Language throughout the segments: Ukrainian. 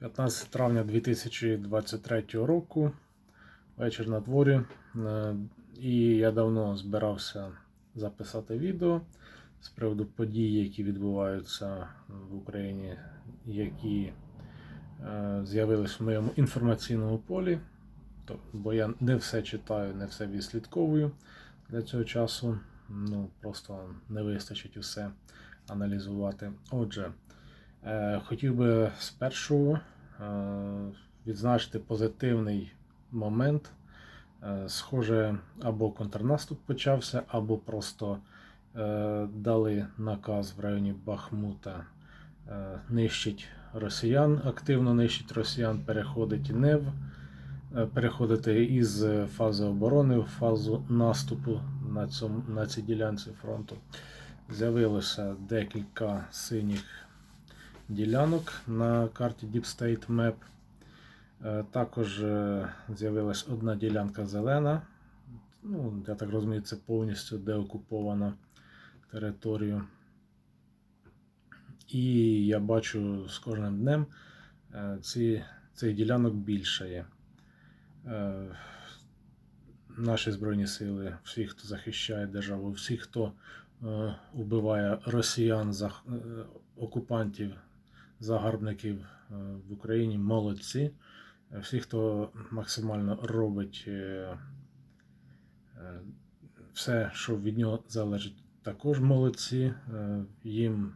15 травня 2023 року, вечір на дворі. Е, І я давно збирався записати відео з приводу подій, які відбуваються в Україні, які е, з'явились в моєму інформаційному полі. Бо я не все читаю, не все відслідковую для цього часу. Ну, просто не вистачить усе аналізувати. Отже, Хотів би спершу е, відзначити позитивний момент. Е, Схоже, або контрнаступ почався, або просто е, дали наказ в районі Бахмута е, нищить росіян, активно нищить росіян, переходить не в е, переходити із фази оборони в фазу наступу на, цьому, на цій ділянці фронту. З'явилося декілька синіх ділянок на карті Deep State Map. Е, Також е, з'явилась одна ділянка зелена. Ну, я так розумію, це повністю деокупована територія. І я бачу з кожним днем е, ці, цих ділянок більше є. Е, Наші Збройні Сили, всі, хто захищає державу, всі, хто убиває росіян, окупантів, загарбників е, в Україні, молодці. Е, Всі, хто максимально робить е, все, що від нього залежить, також молодці. Їм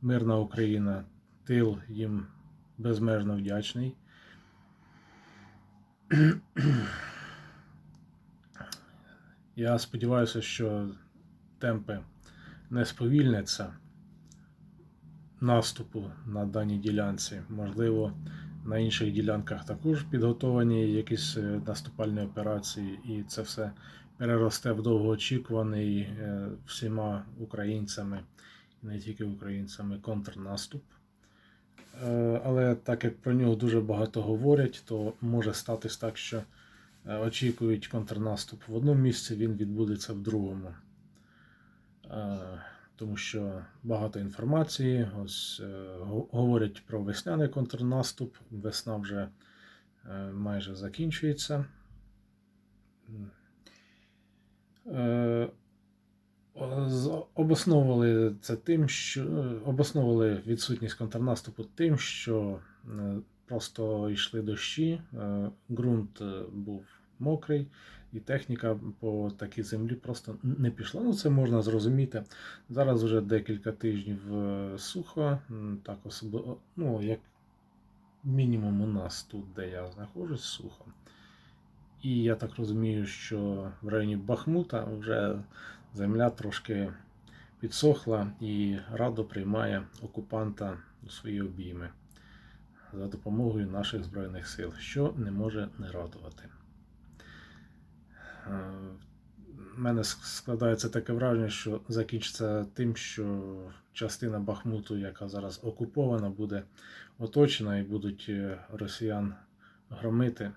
мирна Україна, тил їм безмежно вдячний. Я сподіваюся, що темпи не сповільняться наступу на даній ділянці. Можливо, на інших ділянках також підготовані якісь е, наступальні операції, і це все переросте в довгоочікуваний е, всіма українцями, і не тільки українцями, контрнаступ. Е, Але так як про нього дуже багато говорять, то може статись так, що очікують контрнаступ в одному місці, він відбудеться в другому. Тому що багато інформації. Ось е, говорять про весняний контрнаступ. Весна вже е, майже закінчується. Е, Обосновували це тим, що обосновували відсутність контрнаступу тим, що просто йшли дощі, ґрунт був мокрий, і техніка по такій землі просто не пішла. Ну, це можна зрозуміти. Зараз вже декілька тижнів е, сухо, так особливо, ну, як мінімум у нас тут, де я знаходжусь, сухо. І я так розумію, що в районі Бахмута вже земля трошки підсохла і радо приймає окупанта у свої обійми за допомогою наших Збройних сил, що не може не радувати. Е, в мене складається таке враження, що закінчиться тим, що частина Бахмуту, яка зараз окупована, буде оточена і будуть е, росіян громити,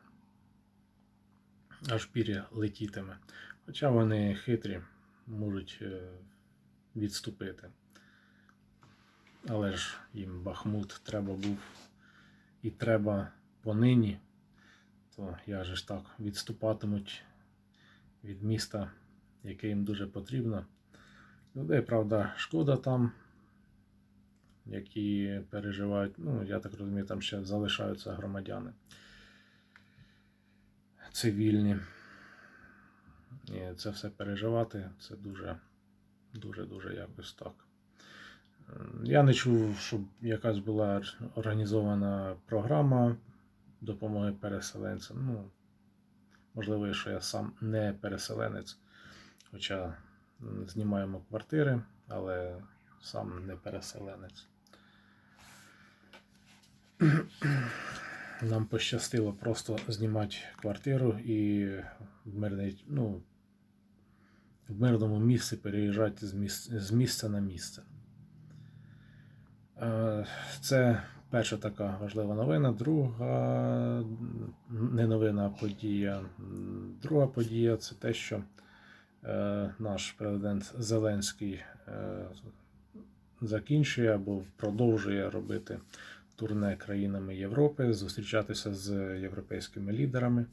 аж пір'я летітиме. Хоча вони хитрі, можуть е, відступити. Але ж їм Бахмут треба був і треба понині, то я ж так відступатимуть від міста, яке їм дуже потрібно. Людей, правда, шкода там, які переживають, ну, я так розумію, там ще залишаються громадяни цивільні. І це все переживати, це дуже, дуже, дуже якось так. Я не чув, щоб якась була організована програма допомоги переселенцям. Ну, можливо, що я сам не переселенець, хоча знімаємо квартири, але сам не переселенець. Нам пощастило просто знімати квартиру і в мирний, ну, в мирному місці переїжджати з місця, на місце. Е, Це перша така важлива новина. Друга не новина, а подія. Друга подія це те, що е, наш президент Зеленський е, закінчує або продовжує робити турне країнами Європи, зустрічатися з європейськими лідерами.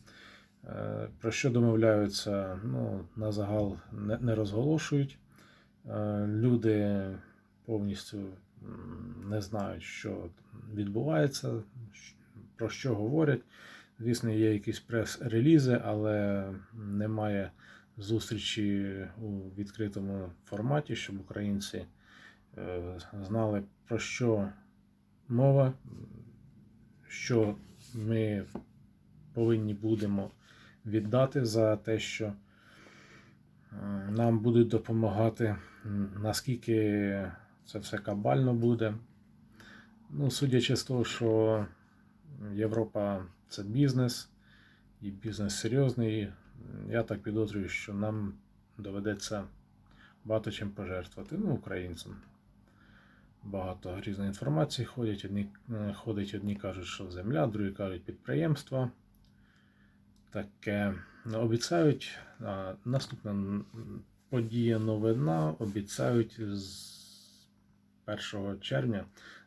Е, Про що домовляються, ну, на загал не, не розголошують. Е, Люди повністю не знають, що відбувається, про що говорять. Звісно, є якісь прес-релізи, але немає зустрічі у відкритому форматі, щоб українці е, знали, про що мова, що ми повинні будемо віддати за те, що е, нам будуть допомагати, наскільки це все кабально буде. Ну, судячи з того, що Європа це бізнес, і бізнес серйозний, я так підозрюю, що нам доведеться багато чим пожертвувати. Ну, українцям. Багато різної інформації ходять. Одні, е, ходять, одні кажуть, що земля, другі кажуть підприємства. Таке обіцяють. Наступна подія новина обіцяють з 1 червня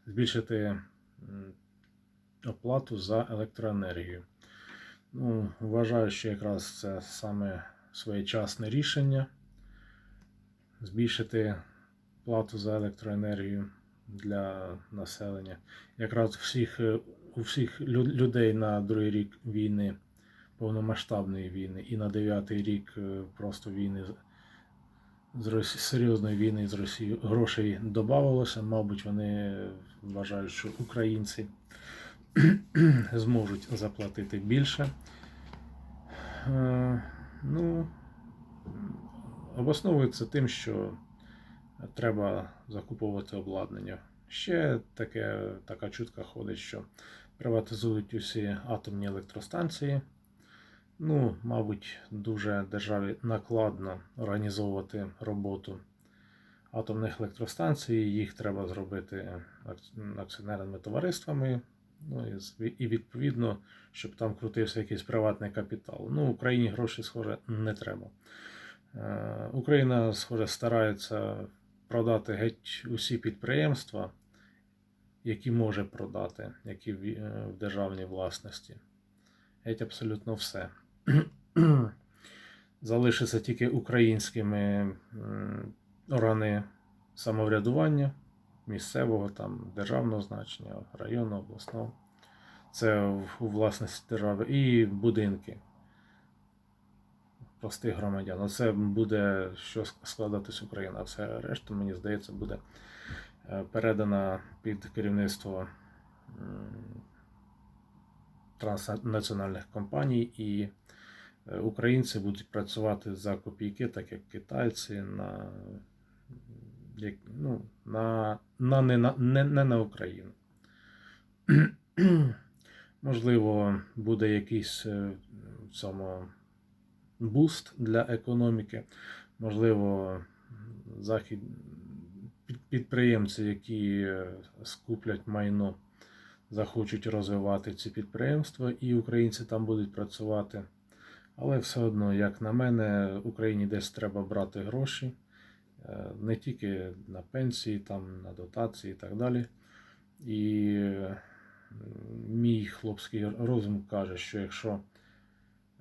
збільшити оплату за електроенергію. Ну, вважаю, що якраз це саме своєчасне рішення збільшити плату за електроенергію для населення. Якраз всіх, е, у всіх людей на другий рік війни, повномасштабної війни, і на дев'ятий рік е, просто війни з- Росі... серйозної війни з Росією грошей додавалося. Мабуть, вони вважають, що українці зможуть заплатити більше. Е, Ну, обосновується тим, що треба закуповувати обладнання. Ще таке, така чутка ходить, що приватизують усі атомні електростанції. Ну, мабуть, дуже державі накладно організовувати роботу атомних електростанцій. Їх треба зробити акціонерними товариствами. Ну і, відповідно, щоб там крутився якийсь приватний капітал. Ну, Україні гроші, схоже, не треба. Е, Україна, схоже, старається продати геть усі підприємства, які може продати, які е, в державній власності. Геть абсолютно все. Залишиться тільки українськими органи самоврядування місцевого, там, державного значення, районного, обласного. Це у власності держави. І будинки простих громадян. Оце буде що складатись Україна. Все решта, мені здається, буде е, передана під керівництво транснаціональних компаній, і е, українці будуть працювати за копійки, так як китайці, на, як, ну, на, на, не, на, не, не на Україну. Можливо, буде якийсь е, цьому буст для економіки. Можливо, захід під- підприємці, які е, скуплять майно, захочуть розвивати ці підприємства, і українці там будуть працювати. Але все одно, як на мене, Україні десь треба брати гроші е, не тільки на пенсії, там, на дотації і так далі. І мій хлопський розум каже, що якщо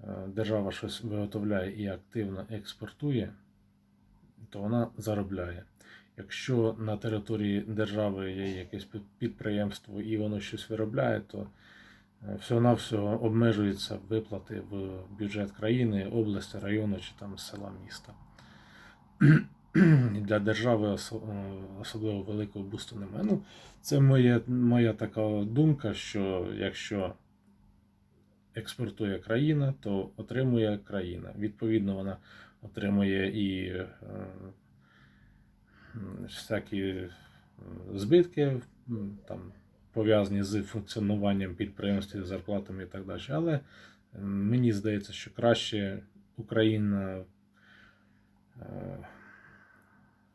е, держава щось виготовляє і активно експортує, то вона заробляє. Якщо на території держави є якесь підприємство і воно щось виробляє, то е, всього-навсього обмежуються виплати в бюджет країни, області, району чи там села міста. Для держави е, особливо великого бусту немає. Ну, це моя, моя така думка, що якщо експортує країна, то отримує країна. Відповідно, вона отримує і е, всякі е, збитки, там, пов'язані з функціонуванням підприємств, зарплатами і так далі. Але мені здається, що краще Україна. е,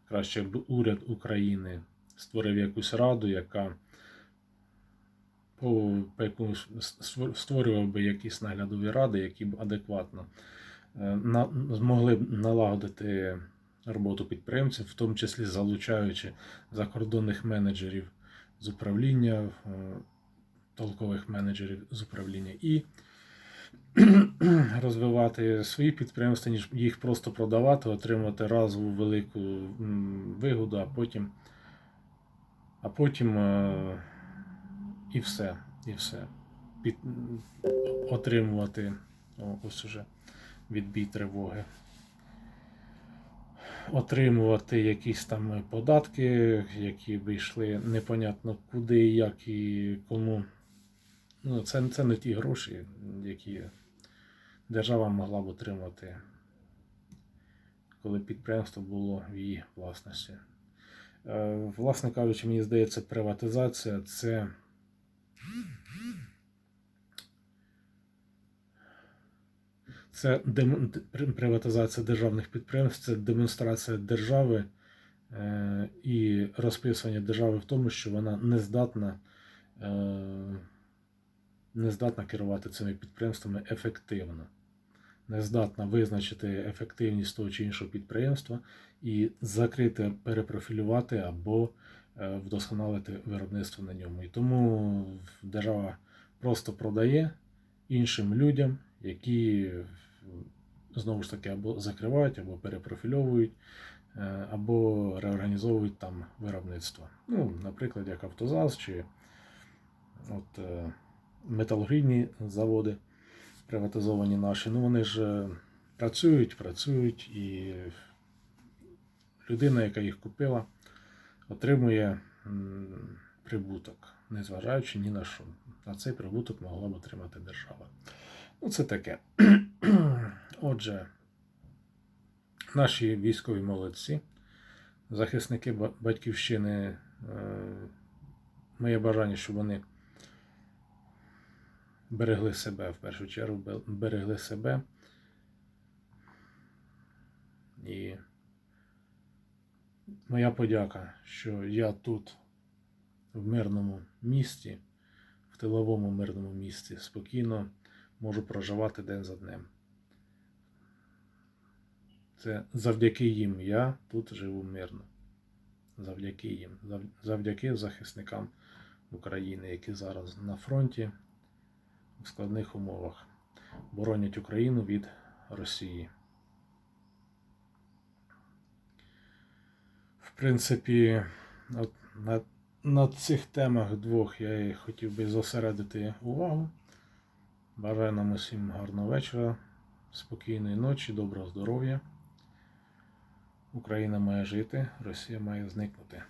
Краще б уряд України створив якусь раду, яка по, по якомусь створював би якісь наглядові ради, які б адекватно е, на, змогли б налагодити роботу підприємців, в тому числі залучаючи закордонних менеджерів з управління, е, толкових менеджерів з управління і розвивати свої підприємства, ніж їх просто продавати, отримати разову велику вигоду, а потім, а потім е, і все. І все. Під, отримувати ось уже відбій тривоги. Отримувати якісь там податки, які вийшли непонятно куди, як і кому. Ну, це, це не ті гроші, які держава могла б отримати, коли підприємство було в її власності. Е, Власне кажучи, мені здається, приватизація це. Це приватизація державних підприємств, це демонстрація держави е, і розписування держави в тому, що вона не здатна, е, не здатна керувати цими підприємствами ефективно, не здатна визначити ефективність того чи іншого підприємства і закрити, перепрофілювати або е, вдосконалити виробництво на ньому. І тому держава просто продає іншим людям, які знову ж таки або закривають, або перепрофільовують, е, або реорганізовують там виробництво. Ну, наприклад, як Автозаз чи от, е, металургійні заводи приватизовані наші. Ну, вони ж е, працюють, працюють, і людина, яка їх купила, отримує прибуток, незважаючи ні на що. А цей прибуток могла б отримати держава. Ну, це таке. Отже, наші військові молодці, захисники батьківщини, е, моє бажання, щоб вони берегли себе в першу чергу, берегли себе. І моя подяка, що я тут, в мирному місті, в тиловому мирному місті, спокійно можу проживати день за днем. Це завдяки їм я тут живу мирно. Завдяки їм. Завдяки захисникам України, які зараз на фронті в складних умовах боронять Україну від Росії. В принципі, от на, на цих темах двох я хотів би зосередити увагу. Бажаю нам усім гарного вечора, спокійної ночі, доброго здоров'я. Україна має жити, Росія має зникнути.